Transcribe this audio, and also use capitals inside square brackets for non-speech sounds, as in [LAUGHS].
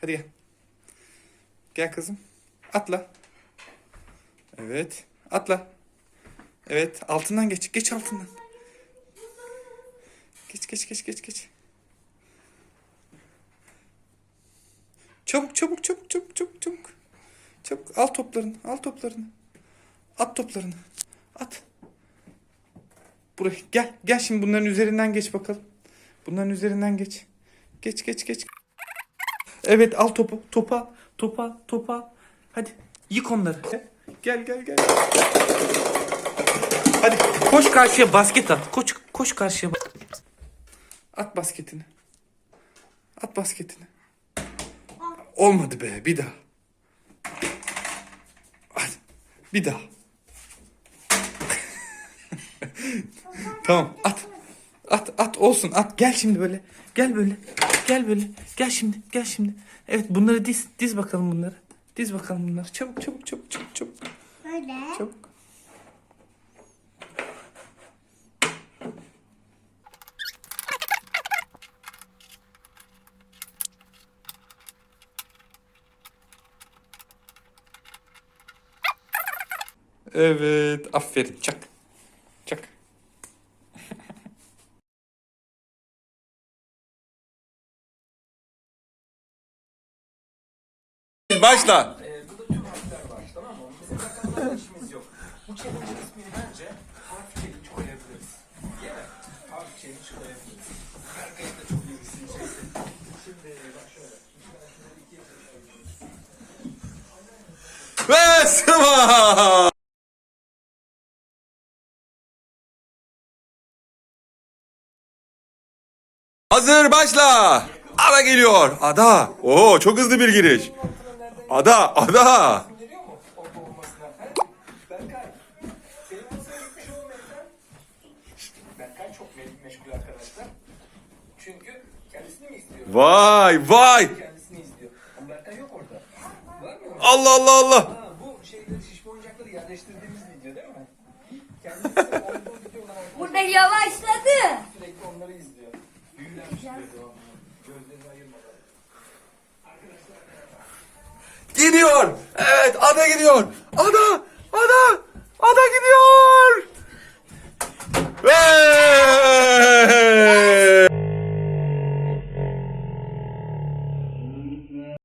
Hadi gel. Gel kızım. Atla. Evet. Atla. Evet. Altından geç. Geç altından. Geç geç geç geç geç. Çabuk çabuk çabuk çabuk çabuk çabuk. Çabuk al toplarını. Al toplarını. At toplarını. At. Buraya gel. Gel şimdi bunların üzerinden geç bakalım. Bunların üzerinden geç. Geç geç geç. Evet al topu. Topa. Topa. Topa. Hadi yık onları. Gel gel gel. Hadi koş karşıya basket at. Koş koş karşıya. At basketini. At basketini. Olmadı be bir daha. Hadi bir daha. [LAUGHS] tamam at. At at olsun at gel şimdi böyle. Gel böyle. Gel böyle. Gel şimdi. Gel şimdi. Evet bunları diz diz bakalım bunları. Diz bakalım bunları. Çabuk çabuk çabuk çabuk çabuk. Böyle. Çabuk. Evet, aferin. Çak. Başla. Ee, burada tüm harfler var tamam mı? Bizim rakamlarla işimiz yok. Bu challenge'ın ismini bence harf challenge koyabiliriz. Değil mi? Harf challenge koyabiliriz. Herkes de çok ilgisini çekti. Şimdi bak şöyle. Ve sıva. Hazır başla. Ada geliyor. Ada. Oo çok hızlı bir giriş. Ada, ada. İstiyor? Vay, vay. Kendisini izliyor. Ama Berkay yok orada. Var mı? Allah Allah Allah. Ha, bu şeyleri şişme oyuncakları yerleştirdiğimiz video değil mi? Kendisi olduğu videolar Burada yavaşladı. sürekli onları izliyor. Büyülenmiş diyor Gidiyor. Evet, ada gidiyor. Ada,